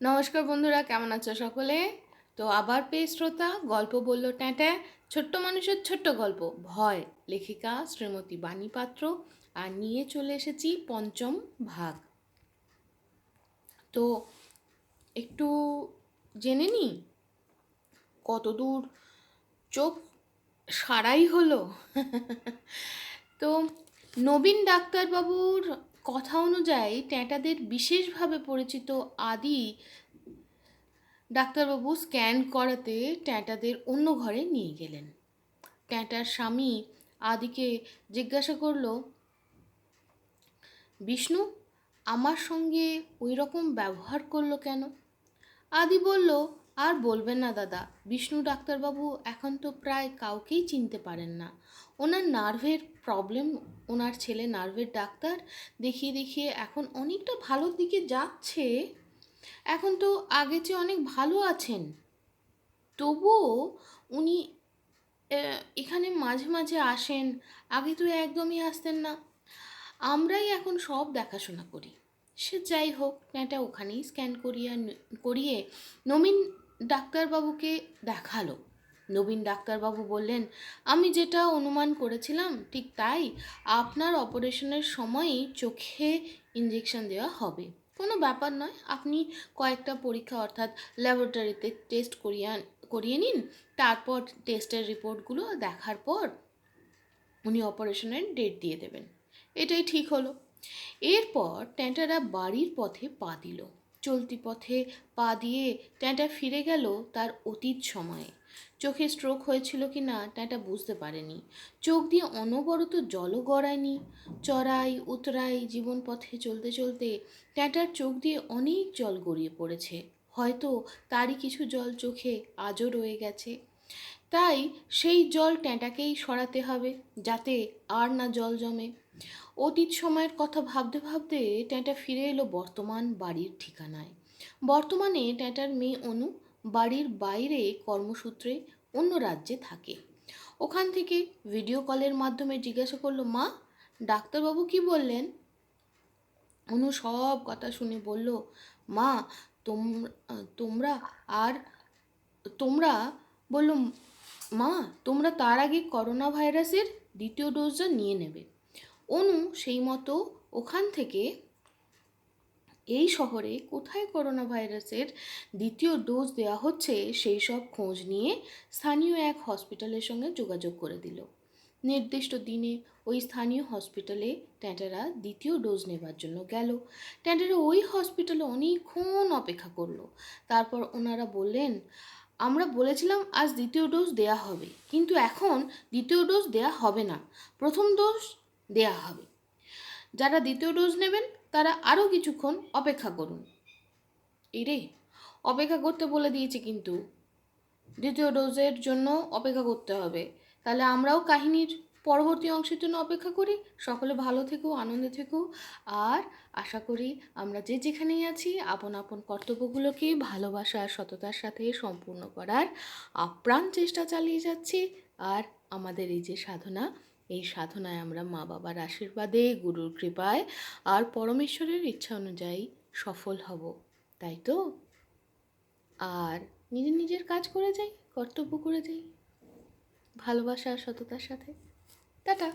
নমস্কার বন্ধুরা, কেমন আছো সকলে? তো আবার পেয়ে শ্রোতা, গল্প বলল ট্যাঁট্যা ছোট্ট মানুষের ছোট্ট গল্প, ভয়, লেখিকা শ্রীমতী বাণী পাত্র, আর নিয়ে চলে এসেছি পঞ্চম ভাগ। তো একটু জেনে নি, কতদূর চোখ সারাই হলো? তো নবীন ডাক্তারবাবুর কথা অনুযায়ী ট্যাঁটাদের বিশেষভাবে পরিচিত আদি ডাক্তারবাবু স্ক্যান করাতে ট্যাঁটাদের অন্য ঘরে নিয়ে গেলেন। ট্যাঁটার স্বামী আদিকে জিজ্ঞাসা করল, বিষ্ণু, আমার সঙ্গে ওই রকম ব্যবহার করল কেন? আদি বলল আর বলবেন না, দাদা। বিষ্ণু ডাক্তারবাবু এখন তো প্রায় কাউকেই চিনতে পারেন না। ওনার নার্ভের প্রবলেম, ওনার ছেলে নার্ভের ডাক্তার দেখিয়ে দেখিয়ে এখন অনেকটা ভালোর দিকে যাচ্ছে। এখন তো আগে চেয়ে অনেক ভালো আছেন। তবুও উনি এখানে মাঝে মাঝে আসেন, আগে তো একদমই আসতেন না। আমরাই এখন সব দেখাশোনা করি। সে যাই হোক, ন্যাটা ওখানেই স্ক্যান করিয়া করিয়ে নবীন ডাক্তারবাবুকে দেখাল। নবীন ডাক্তারবাবু বললেন, আমি যেটা অনুমান করেছিলাম, ঠিক তাই। আপনার অপারেশনের সময়ই চোখে ইঞ্জেকশন দেওয়া হবে। কোনো ব্যাপার নয়, আপনি কয়েকটা পরীক্ষা অর্থাৎ ল্যাবরেটরিতে টেস্ট করিয়া, করিয়ে নিন। তারপর টেস্টের রিপোর্টগুলো দেখার পর উনি অপারেশনের ডেট দিয়ে দেবেন। এটাই ঠিক হলো। এরপর ট্যাঁটারা বাড়ির পথে পা দিল। চলতি পথে পা দিয়ে ট্যাঁটা ফিরে গেল তার অতীত সময়ে। চোখে স্ট্রোক হয়েছিল কি না ট্যাঁটা বুঝতে পারেনি। চোখ দিয়ে অনবরত জলও গড়ায়নি। চড়াই, উতরাই জীবন পথে চলতে চলতে ট্যাঁটার চোখ দিয়ে অনেক জল গড়িয়ে পড়েছে। হয়তো তারই কিছু জল চোখে আজও রয়ে গেছে। তাই সেই জল ট্যাঁটাকেই সরাতে হবে যাতে আর না জল জমে। অতীত সময়ের কথা ভাবতে ভাবতে ট্যাঁটা ফিরে এলো বর্তমান বাড়ির ঠিকানায়। বর্তমানে ট্যাঁটার মেয়ে অনু বাড়ির বাইরে কর্মসূত্রে অন্য রাজ্যে থাকে। ওখান থেকে ভিডিও কলের মাধ্যমে জিজ্ঞাসা করল, মা, ডাক্তারবাবু কি বললেন? অনু সব কথা শুনে বলল, মা, তোম- তোমরা আর, তোমরা? বলল, মা, তোমরা তার আগে করোনা ভাইরাসের দ্বিতীয় ডোজটা নিয়ে নেবে। অনু সেই মতো ওখান থেকে এই শহরে কোথায় করোনা ভাইরাসের দ্বিতীয় ডোজ দেওয়া হচ্ছে সেই সব খোঁজ নিয়ে স্থানীয় এক হসপিটালের সঙ্গে যোগাযোগ করে দিল। নির্দিষ্ট দিনে ওই স্থানীয় হসপিটালে ট্যাঁটারা দ্বিতীয় ডোজ নেবার জন্য গেল। ট্যাঁটারা ওই হসপিটালে অনেকক্ষণ অপেক্ষা করল। তারপর ওনারা বললেন, আমরা বলেছিলাম আজ দ্বিতীয় ডোজ দেয়া হবে, কিন্তু এখন দ্বিতীয় ডোজ দেয়া হবে না। প্রথম ডোজ দেয়া হবে। যারা দ্বিতীয় ডোজ নেবেন, তারা আরও কিছুক্ষণ অপেক্ষা করুন। এই রে, অপেক্ষা করতে বলে দিয়েছে কিন্তু। দ্বিতীয় ডোজের জন্য অপেক্ষা করতে হবে। তাহলে আমরাও কাহিনীর পরবর্তী অংশের জন্য অপেক্ষা করি। সকলে ভালো থেকো, আনন্দে থেকো। আর আশা করি আমরা যে যেখানেই আছি, আপন আপন কর্তব্যগুলোকে ভালোবাসা আর সততার সাথে সম্পূর্ণ করার আপ্রাণ চেষ্টা চালিয়ে যাচ্ছি। আর আমাদের এই যে সাধনা এই সাধনায় আমরা মা বাবার আশীর্বাদে, গুরুর কৃপায় আর পরমেশ্বরের ইচ্ছা অনুযায়ী সফল হব, তাই তো? আর নিজের নিজের কাজ করে যাই, কর্তব্য করে যাই। ভালোবাসা সততার সাথে। টাটা।